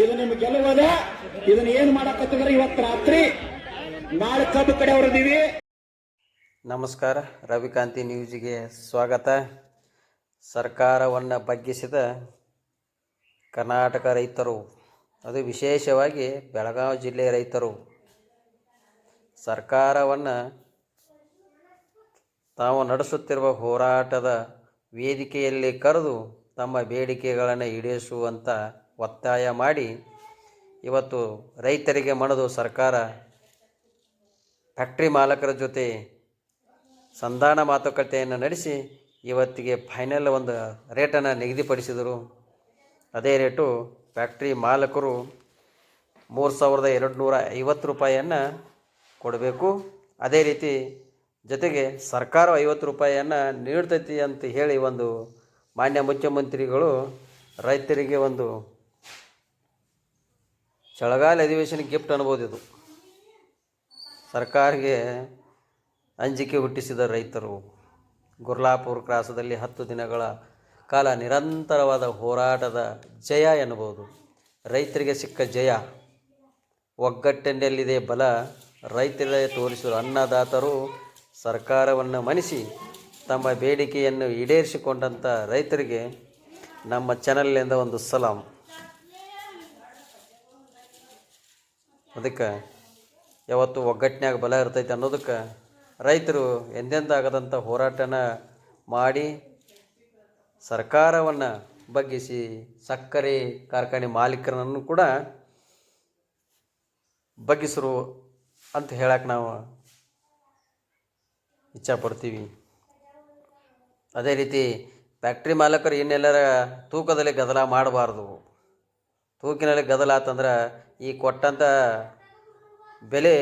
ಇದು ನಿಮ್ ಗೆಲುವದ ಇದನ್ನ ಏನ್ ಮಾಡಕತ್ತಿದ್ರೆ ಇವತ್ತು ರಾತ್ರಿ? ನಾಳೆ ಕಬ್ಬು ಕಡೆ ಹೊರದೀವಿ ನಮಸ್ಕಾರ, ರವಿಕಾಂತಿ ನ್ಯೂಸ್ಗೆ ಸ್ವಾಗತ. ಸರ್ಕಾರವನ್ನು ಬಗ್ಗಿಸಿದ ಕರ್ನಾಟಕ ರೈತರು, ಅದು ವಿಶೇಷವಾಗಿ ಬೆಳಗಾವಿ ಜಿಲ್ಲೆಯ ರೈತರು, ಸರ್ಕಾರವನ್ನು ತಾವು ನಡೆಸುತ್ತಿರುವ ಹೋರಾಟದ ವೇದಿಕೆಯಲ್ಲಿ ಕರೆದು ತಮ್ಮ ಬೇಡಿಕೆಗಳನ್ನು ಈಡೇರಿಸುವಂಥ ಒತ್ತಾಯ ಮಾಡಿ ಇವತ್ತು ರೈತರಿಗೆ ಮಣದು ಸರ್ಕಾರ ಫ್ಯಾಕ್ಟ್ರಿ ಮಾಲಕರ ಜೊತೆ ಸಂಧಾನ ಮಾತುಕತೆಯನ್ನು ನಡೆಸಿ ಇವತ್ತಿಗೆ ಫೈನಲ್ ಒಂದು ರೇಟನ್ನು ನಿಗದಿಪಡಿಸಿದರು. ಅದೇ ರೇಟು ಫ್ಯಾಕ್ಟ್ರಿ ಮಾಲಕರು ಮೂರು ಸಾವಿರದ ಎರಡು ನೂರ ಐವತ್ತು ರೂಪಾಯಿಯನ್ನು ಕೊಡಬೇಕು. ಅದೇ ರೀತಿ ಜೊತೆಗೆ ಸರ್ಕಾರ ಐವತ್ತು ರೂಪಾಯಿಯನ್ನು ನೀಡ್ತೈತಿ ಅಂತ ಹೇಳಿ ಒಂದು ಮಾನ್ಯ ಮುಖ್ಯಮಂತ್ರಿಗಳು ರೈತರಿಗೆ ಒಂದು ಚಳಗಾಲ ಅಧಿವೇಶನ ಗಿಫ್ಟ್ ಅನ್ಬೋದು ಇದು. ಸರ್ಕಾರಿಗೆ ಅಂಜಿಕೆ ಹುಟ್ಟಿಸಿದ ರೈತರು ಗುರ್ಲಾಪುರ್ ಕ್ರಾಸದಲ್ಲಿ ಹತ್ತು ದಿನಗಳ ಕಾಲ ನಿರಂತರವಾದ ಹೋರಾಟದ ಜಯ ಎನ್ನಬಹುದು ರೈತರಿಗೆ ಸಿಕ್ಕ ಜಯ. ಒಗ್ಗಟ್ಟಿನಲ್ಲಿದೆ ಬಲ. ರೈತರೇ ತೋರಿಸಿದ ಅನ್ನದಾತರು ಸರ್ಕಾರವನ್ನು ಮನಿಸಿ ತಮ್ಮ ಬೇಡಿಕೆಯನ್ನು ಈಡೇರಿಸಿಕೊಂಡಂಥ ರೈತರಿಗೆ ನಮ್ಮ ಚಾನಲ್ನಿಂದ ಒಂದು ಸಲಾಂ. ಅದಕ್ಕೆ ಯಾವತ್ತು ಒಗ್ಗಟ್ಟಿನಾಗ ಬಲ ಇರ್ತೈತೆ ಅನ್ನೋದಕ್ಕೆ ರೈತರು ಎಂದೆಂದಾಗದಂಥ ಹೋರಾಟನ ಮಾಡಿ ಸರ್ಕಾರವನ್ನು ಬಗ್ಗಿಸಿ ಸಕ್ಕರೆ ಕಾರ್ಖಾನೆ ಮಾಲೀಕರನ್ನು ಕೂಡ ಬಗ್ಗಿಸರು ಅಂತ ಹೇಳಕ್ಕೆ ನಾವು ಇಚ್ಛಪಡ್ತೀವಿ. ಅದೇ ರೀತಿ ಫ್ಯಾಕ್ಟ್ರಿ ಮಾಲೀಕರು ಇನ್ನೆಲ್ಲರ ತೂಕದಲ್ಲಿ ಗದಲ ಮಾಡಬಾರ್ದು. ತೂಕಿನಲ್ಲಿ ಗದಲ ಆತಂದ್ರೆ ಈ ಕೊಟ್ಟಂಥ ಬೆಲೆ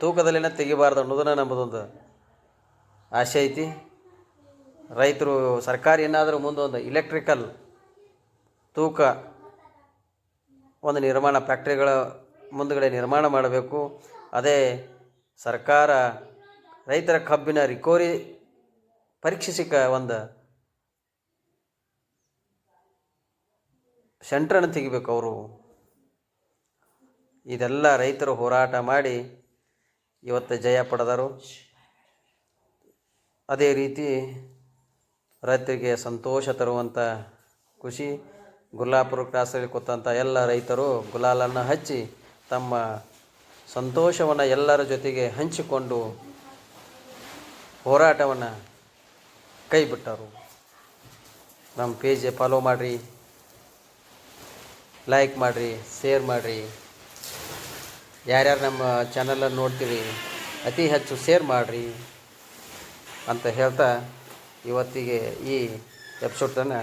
ತೂಕದಲ್ಲಿನ ತೆಗಿಬಾರ್ದು ಅನ್ನೋದನ್ನ ನಮ್ಮದೊಂದು ಆಸೆ ಐತಿ. ರೈತರು ಸರ್ಕಾರ ಏನಾದರೂ ಮುಂದೊಂದು ಇಲೆಕ್ಟ್ರಿಕಲ್ ತೂಕ ಒಂದು ನಿರ್ಮಾಣ ಫ್ಯಾಕ್ಟ್ರಿಗಳ ಮುಂದುಗಡೆ ನಿರ್ಮಾಣ ಮಾಡಬೇಕು. ಅದೇ ಸರ್ಕಾರ ರೈತರ ಕಬ್ಬಿನ ರಿಕೋರಿ ಪರೀಕ್ಷಿಸಿಕ ಒಂದು ಸೆಂಟ್ರನ್ನು ತೆಗಿಬೇಕು ಅವರು. ಇದೆಲ್ಲ ರೈತರು ಹೋರಾಟ ಮಾಡಿ ಇವತ್ತು ಜಯ ಪಡೆದರು. ಅದೇ ರೀತಿ ರೈತರಿಗೆ ಸಂತೋಷ ತರುವಂಥ ಖುಷಿ, ಗುಲ್ಲಾಪುರ ಕ್ರಾಸಲ್ಲಿ ಕೂತಂಥ ಎಲ್ಲ ರೈತರು ಗುಲಾಲನ್ನು ಹಚ್ಚಿ ತಮ್ಮ ಸಂತೋಷವನ್ನು ಎಲ್ಲರ ಜೊತೆಗೆ ಹಂಚಿಕೊಂಡು ಹೋರಾಟವನ್ನು ಕೈಬಿಟ್ಟರು. ನಮ್ಮ ಪೇಜ್ ಫಾಲೋ ಮಾಡಿರಿ. ಲೈಕ್ ಮಾಡಿರಿ ಶೇರ್ ಮಾಡಿರಿ. ಯಾರ್ಯಾರು ನಮ್ಮ ಚಾನಲನ್ನು ನೋಡ್ತೀರಿ, ಅತಿ ಹೆಚ್ಚು ಶೇರ್ ಮಾಡಿರಿ ಅಂತ ಹೇಳ್ತಾ ಇವತ್ತಿಗೆ ಈ ಎಪಿಸೋಡನ್ನು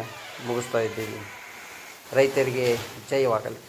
ಮುಗಿಸ್ತಾ ಇದ್ದೀವಿ. ರೈತರಿಗೆ ಜಯವಾಗಲಿ.